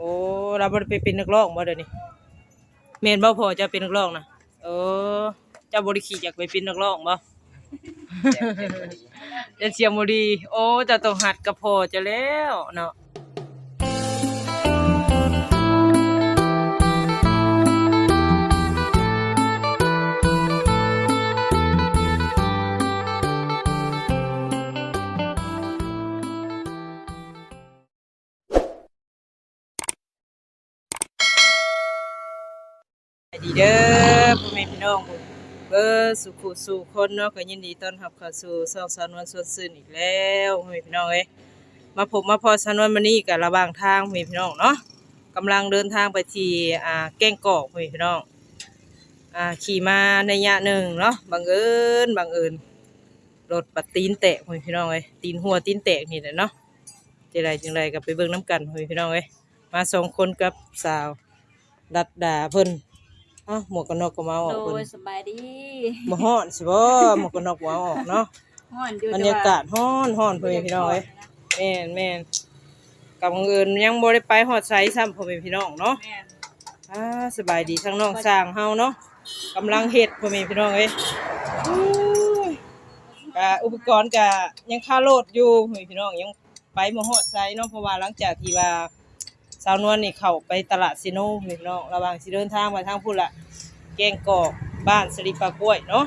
โอ้เราบ่ได้ไปเป็นนักร้องบ่เดี๋ยวนี้แม่นบ่พอเจะเป็นนักร้องนะเออเจ้าบ่ได้ขี้อยากไปเป็นนักร้องบ่เดี๋ยวเสียงบ่ดี โอ้เจะต้องหัดกับพ่อเจะแล้วเนาะ ดีเด้อพ่อแม่พี่น้องเบอร์สุขสู่คนเนาะก็ยินดีต้อนรับเข้าสู่ช่องสาวนวลสวนซื่นอีกแล้วพ่อแม่พี่น้องเอ้ยมาพบมาพอสานวลมานี่กับระหว่างทางพ่อแม่พี่น้องเนาะกำลังเดินทางไปที่อ่าแก้งกอกพ่อแม่พี่น้องอ่าขี่มาในยะหนึ่งเนาะบังเอิญบังเอิญรถปัดตีนแตกพ่อแม่พี่น้องเอ้ยตีนหัวตีนแตกนี่แหละเนาะจะไรจังไรก็ไปเบิ่งน้ำกันพ่อแม่พี่น้องเอ้ยมาสองคนกับสาวดัดดาเพิ่น อ้าวหมวกกันน็อกก็มาเอาออกโดเพิ่ยนสบายดีบ่ฮ้อนสิบ่หมวกกันน็อกบ่เอาออกเนาะฮ้อนอยู่บรรยากาศฮ้อนฮ้อนพ่อแม่พี่น้องเอ้ยแม่นแม่นกับเงินยังบ่ได้ไปฮอดไสซ้ำพ่อแม่พี่น้องเนาะ แม่นอ่าสบายดีทั้งน้องสร้างเฮาเนาะกำลังเฮ็ดพ่อแม่พี่น้องเอ้ยอู้ยก็อุปกรณ์ก็ยังค่าโหลดอยู่พ่อแม่พี่น้องยังไปบ่ฮอดไสเนาะเพราะว่าหลังจากที่ว่า สาวนวลนี่เข้าไปตลาดซิโน่พี่น้องระหว่างสิเดินทางไปทางพุ่นละแกงกอกบ้านสริปากล้วยเนาะ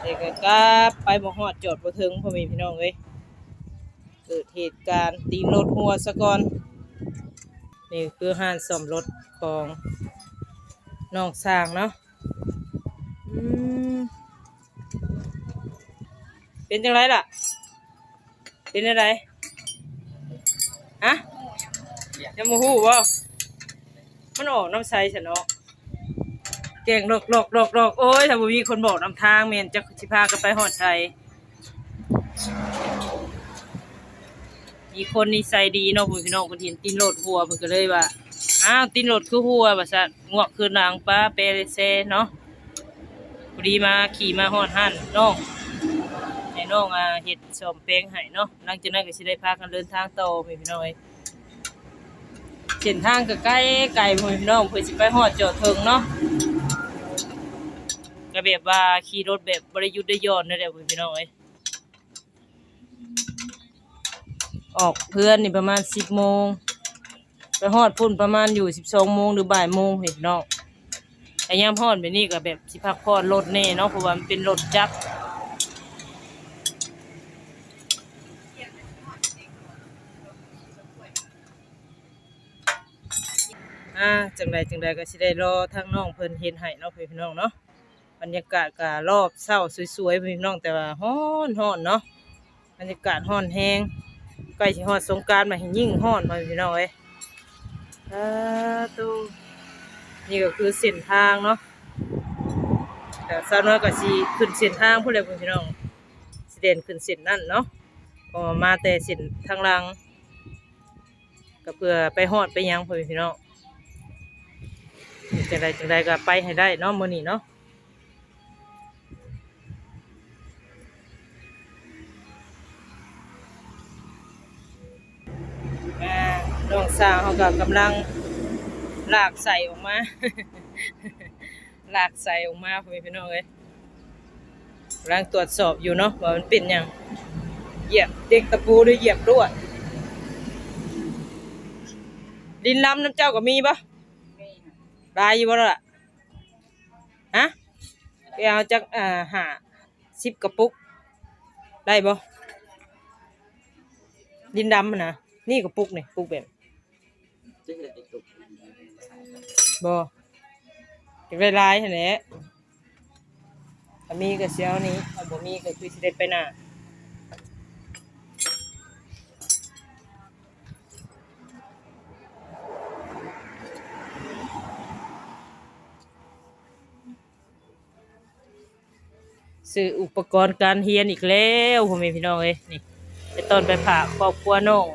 เด็กก็ไปบ่ฮอดจอดบ่ถึงพ่อแม่พี่น้องเอ้ยเกิดเหตุการณ์ตีรถหัวซะก่อนนี่คือห้านซ่อมรถของน้องสร้างเนาะเป็นจังไรล่ะ เป็นอะไรฮะ ยังบ่ฮู้บ่มันออกน้ำใสซะเนาะแกงดอกดอกดอกดอกโอ้ยถ้าบ่มีคนบอกนำทางแม่นจะสิพากันไปฮอดไสมีคนนิสัยดีเนาะผู้พี่น้องเพิ่นเห็นตีนโลดหัวเพิ่นก็เลยว่าอ้าวตีนโลดคือหัวว่าซั่นงวกคือนางป้าเปเรเซเนาะพอดีมาขี่มาฮอดหันน้องให้น้องอ่าเฮ็ดซ่อมแปลงให้เนาะหลังจากนั้นก็สิได้พากันเดินทางต่อพี่น้องเอ้ย เส้นทางก็ใกล้ไกลพี่น้องเพื่อสิไปฮอดจอดถึงเนาะก็แบบว่าขี่รถแบบบริยุทธ์ได้ย้อนนั่นแหละพี่น้องเอ้ยออกเพื่อนนี่ประมาณสิบโมงไปฮอดพุ่นประมาณอยู่สิบสองโมงหรือบ่ายโมงพี่น้องแต่ยามฮอดแบบนี้ก็แบบสิพักพอดรถแน่เนาะเพราะว่ามันเป็นรถจักร อ่าจังใดจังใดก็สิได้รอทางน้องเพิ่นเฮ็ดให้เนาะพี่น้องเนาะบรรยากาศก็รอบเศร้าสวยๆพี่น้องแต่ว่าฮ้อนฮ้อนเนาะบรรยากาศฮ้อนแฮงใกล้สิฮอดสงกรารมาให้ยิ่งฮ้อนมาพี่น้องเอ้ยอ่าตูนี่ก็คือเส้นทางเนาะแต่สาวน้อยก็สิขึ้นเส้นทางผู้ใดพี่น้องสิเด่นขึ้นเส้นนั่นเนาะพอมาแต่เส้นทางลังก็เพื่อไปฮอดไปยังพ่อพี่น้อง จังใดจังใดก็ไปให้ได้เนาะมื้อนี้เนาะน้องสาวเขาก็กำลังลากใส่ออกมา ลากใส่ออกมาพี่น้องเอ้ยกำลังตรวจสอบอยู่เนาะว่ามันเป็นยังเหยียบเด็กตะปูหรือเหยียบรั่วดดินล้ำน้ำเจ้าก็มีปะ ลายอยู่บ่ล่ะฮะไปเอาจากอ่าหาสิบกระปุก ได้บ่ดินดำนะนี่กระปุกนี่ปุกแบบบ่จะได้ลายหั่นแหละถ้ามีก็เสียวนี้ถ้าบ่มีก็คือสิได้ไปหน้า ซื้ออุปกรณ์การเรียนอีกแล้วพ่อแม่พี่น้องเอ้ยนี่ไปตอนไปผ่าครอบครัวน้อง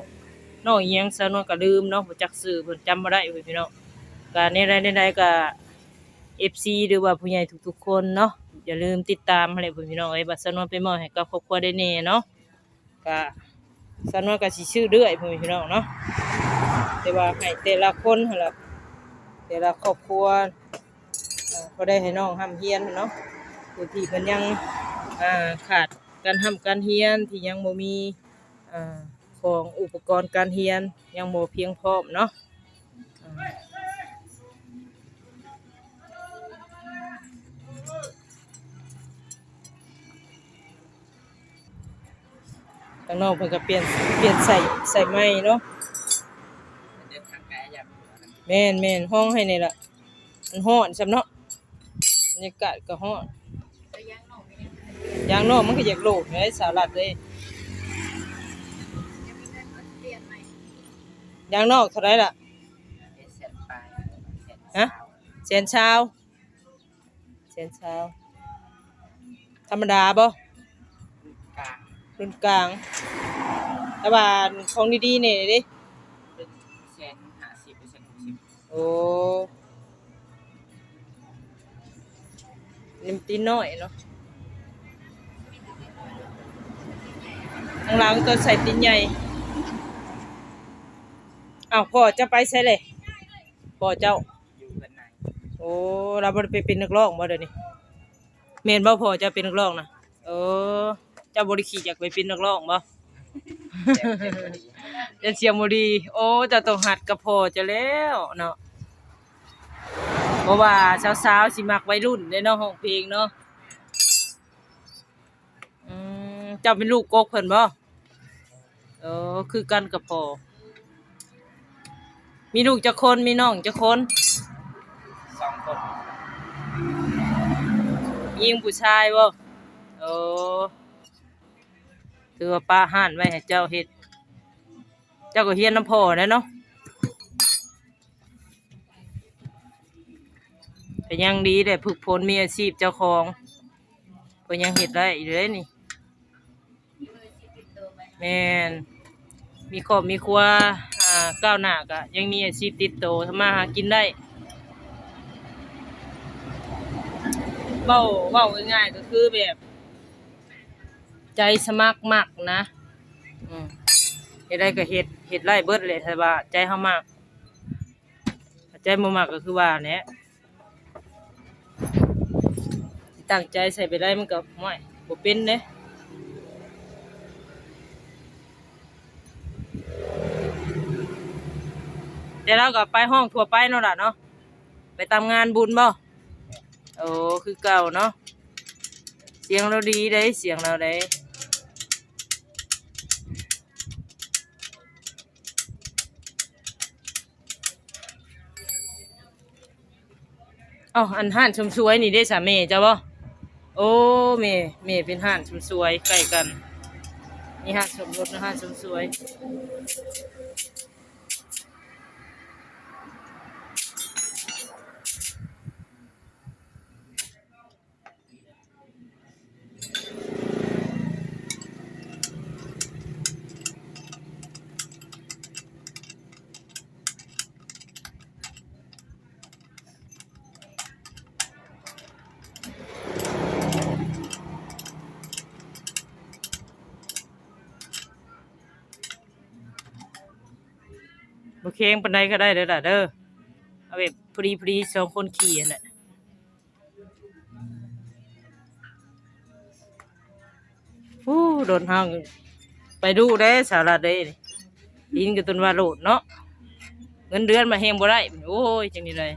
น้องอิหยังซะน้องก็ลืมเนาะบ่จักซื้อเพิ่นจำบ่ได้พ่อแม่พี่น้องก็ในใดในใดก็ FC หรือว่าผู้ใหญ่ทุกๆคนเนาะอย่าลืมติดตามให้พ่อแม่พี่น้องเอ้ยบัดสนวนไปมอบให้กับครอบครัวได้แน่เนาะก็สนวนก็สิชื่อเรื่อยพ่อแม่พี่น้องเนาะแต่ว่าให้แต่ละคนหั่นล่ะแต่ละครอบครัวก็ได้ให้น้องห้ำเฮียนเนาะ ผู้ที่เพิ่นยังขาดการห้ำการเฮียนที่ยังบ่มีอของอุปกรณ์การเฮียนยังบ่เพียงพร้อมเนาะอ่าทางนองเพิ่นก็เปลี่ยนเปลี่ยนใส่ใส่ไม้เนาะเดินทางไกลอย่างแม่นแม่นห้องให้นี่ล่ะมันฮ้อนซำเนาะบรรยากาศก็ฮ้อน จะย่างหน่อไม่ได้ อ ย่างนอกมันก็อยากโลกไงสาลัดเลยยังมีเงินเปลี่ยนไหมอย่างนอกเท่าไหรล่ะเอเซนไปเซนฮะแสนเช้าแสนเช้าธรรมดาบ่กลางรุ่นกลางแต่ว่าของดีๆเนี่ยดิเป็นเซนห้าสิบเป็นเซนหกสิบโอ้นิมนตีน้อยเนาะ หลังตัวใส่ตีนใหญ่อ้าวพ่อจะไปใส่เลยพ่อเจ้า โอ้เราบ่ได้ไปเป็นนักร้องบ่เดี๋ยวนี้แม่นบ่พ่อจะเป็นนักร้องนะเออเจ้าบ่ได้ขี้อยากไปเป็นนักร้องบ่เจ็บพอดีจะเสียงบดี โอ้จะต้องหัดกับพ่อจะแล้วเนาะเพราะว่าสาวๆสิมักวัยรุ่นเด้เนาะห้องเพลงเนาะอืมเจ้าเป็นลูกกกเพิ่นบ่ ออคือกันกับพ่อมีลูกจักคนมีน้องจักคนสองคนยิงผู้ชายบ่โอ้ถือว่าป้าห่านไว้ให้เจ้าเฮ็ด เจ้าก็เฮียนน้ำพ่อแหล้วเนาะแต่ยังดีได้ฝึกฝนมีอาชีพเจ้าของก็ยังเฮ็ดได้อยู่เลยนี่เคยสิติดตัวไหมแม่น มีครอบมีครัวอ่าก้าวหน้าก็ยังมีอาชีพติดโตทำมาหากินได้เว้าเว้าง่ายๆก็คือแบบ ใจสมัครมักนะอืมเฮ็ดได้ก็เฮ็ดเฮ็ดไร่เบิดเลยถ้าว่าใจเฮามักใจบ่มักก็คือว่าแหละตั้งใจใส่ไปได้มันก็ม่อยบ่เป็นเด้ แต่เราก็ไปห้องทั่วไปเนาะล่ะเนาะไปตามงานบุญบ่โอ้คือเก่าเนาะเสียงเราดีได้เสียงเราได้เอ้าอันห่านชมสวยนี่ได้สามีจ้าบ่โอ้เมเมเป็นห่านชมสวยใกล้กันนี่ห่านชมรถนะห่านชมสวย บ่เค้งปานใดก็ได้เด้อล่ะเด้อเอาแบบพอดีพอดีสองคนขี่นั่นแหละฟู้โดนห้างไปดูได้สาระเด้ดินก็ต้นว่าโลดเนาะเงินเดือนมาแฮงบ่ได้โอ้ยจังนี้เลย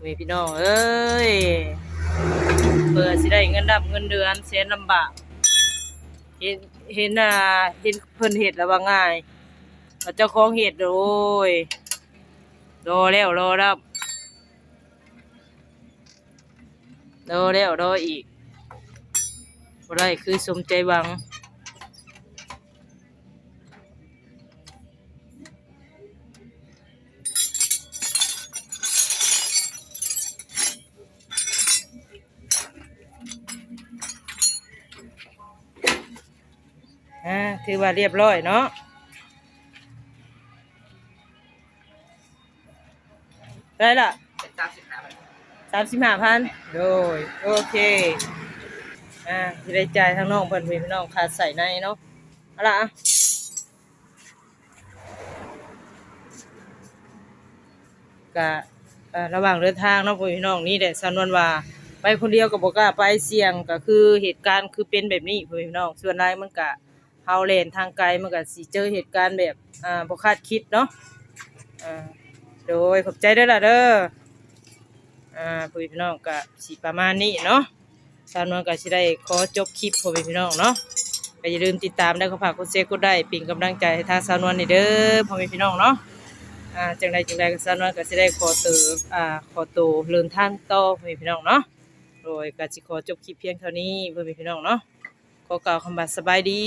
เวพี่น้องเอ้ยเปิดสิได้เงินดับเงินเดือนแสนลำบากเห็นเห็นอ่าเห็นเพิ่นเฮ็ดแล้วว่าง่าย เจ้าของเห็ดโอ้ยรอแล้วรอแล้วรอแล้วรออีกบ่ได้คือสมใจหวังถือว่าเรียบร้อยเนาะ ได้ละเป็นสามสิบห้าบาทสามสิบห้าพันโดยโอเค อ่าจะได้จ่ายทางน้องเพิ่นพี่น้องขาดใส่ในเนาะเอาละอะก็เอ่อระหว่างเดินทางเนาะพ่อพี่น้องนี่แหละสำนวนว่าไปคนเดียวก็บ่กล้าไปเสี่ยงก็คือเหตุการณ์คือเป็นแบบนี้พ่อพี่น้องส่วนหลายมันก็เฮาเล่นทางไกลมันก็สิเจอเหตุการณ์แบบอ่าบ่คาดคิดเนาะอ่า โดยขอบใจด้อล่ะเด้ออ่าพ่อพี่น้องก็สิประมาณนี้เนาะสำนวนก็สิได้ขอจบคลิปพ่อพี่น้องเนาะก็อย่าลืมติดตามได้ก็ฝากกดแชร์กดได้เป็นกำลังใจให้ทางสาวนวลนี่เด้อพ่อพี่น้องเนาะอ่าจังใดจังใดก็สานวนก็สิได้ขอตัวอ่าขอตัวเดินทางต่อพ่อพี่น้องเนาะโดยก็สิขอจบคลิปเพียงเท่านี้พ่อพี่น้องเนาะขอกล่าวคำว่าสบายดี